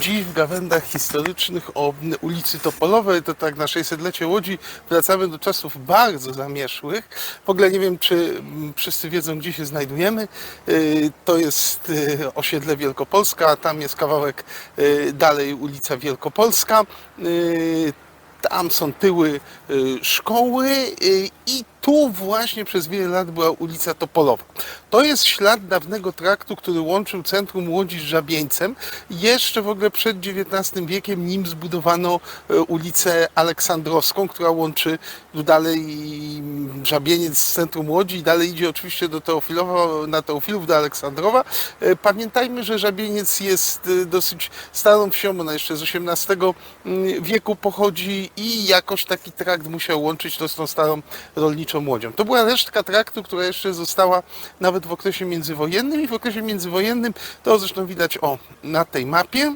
Dziś w gawędach historycznych o ulicy Topolowej, to tak na 600-lecie Łodzi, wracamy do czasów bardzo zamieszłych. W ogóle nie wiem, czy mm, wszyscy wiedzą, gdzie się znajdujemy. Y, To jest y, osiedle Wielkopolska, tam jest kawałek y, dalej ulica Wielkopolska. Tam są tyły szkoły i tu właśnie przez wiele lat była ulica Topolowa. To jest ślad dawnego traktu, który łączył centrum Łodzi z Żabieńcem. Jeszcze w ogóle przed XIX wiekiem nim zbudowano e, ulicę Aleksandrowską, która łączy dalej Żabieniec z centrum Łodzi i dalej idzie oczywiście do Teofilowa, na Teofilów do Aleksandrowa. E, Pamiętajmy, że Żabieniec jest e, dosyć starą wsią, ona jeszcze z XVIII mm, wieku pochodzi i jakoś taki trakt musiał łączyć to z tą starą rolniczą łodzią. To była resztka traktu, która jeszcze została nawet w okresie międzywojennym i w okresie międzywojennym to zresztą widać o na tej mapie.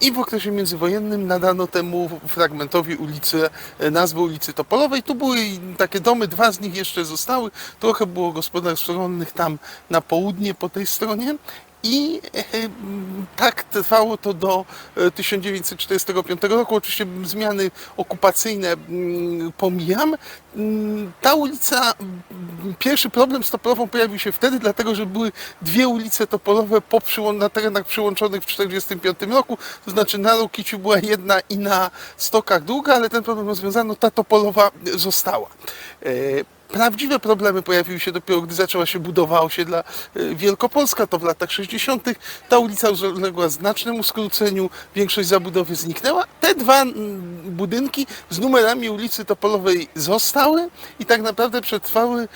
I w okresie międzywojennym nadano temu fragmentowi ulicy, nazwę ulicy Topolowej. Tu były takie domy, dwa z nich jeszcze zostały. Trochę było gospodarstw rolnych tam na południe po tej stronie. I e, tak trwało to do e, 1945 roku. Oczywiście zmiany okupacyjne mm, pomijam. Mm, Ta ulica, mm, pierwszy problem z Topolową pojawił się wtedy, dlatego że były dwie ulice Topolowe po na terenach przyłączonych w 1945 roku. To znaczy na Rokiciu była jedna i na Stokach druga, ale ten problem rozwiązano, ta Topolowa została. E, Prawdziwe problemy pojawiły się dopiero, gdy zaczęła się budowa osiedla e, Wielkopolska, to w latach 60. Ta ulica uległa znacznemu skróceniu, większość zabudowy zniknęła. Te dwa mm, budynki z numerami ulicy Topolowej zostały i tak naprawdę przetrwały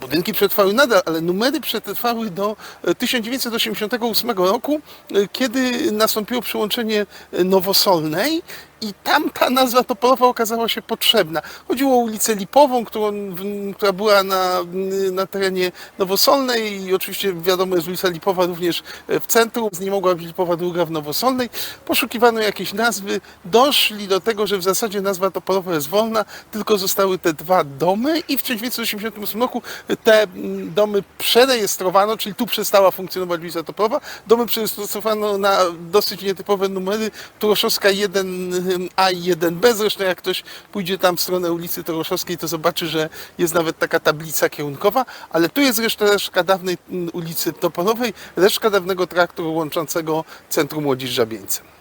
Budynki przetrwały nadal, ale numery przetrwały do e, 1988 roku, e, kiedy nastąpiło przyłączenie e, Nowosolnej i tamta nazwa Topolowa okazała się potrzebna. Chodziło o ulicę Lipową, którą, która była na, na terenie Nowosolnej i oczywiście wiadomo jest ulica Lipowa również w centrum, nie mogła być Lipowa druga w Nowosolnej. Poszukiwano jakieś nazwy, doszli do tego, że w zasadzie nazwa Topolowa jest wolna, tylko zostały te dwa domy i w 1988 roku te mm, domy przerejestrowano, czyli tu przestała funkcjonować ulica Topolowa. Domy przerejestrowano na dosyć nietypowe numery, Turoszowska 1 a1B. Zresztą jak ktoś pójdzie tam w stronę ulicy Toroszowskiej, to zobaczy, że jest nawet taka tablica kierunkowa, ale tu jest reszta reszka dawnej mm, ulicy Toponowej, reszka dawnego traktu łączącego Centrum Łodzi z Żabieńcem.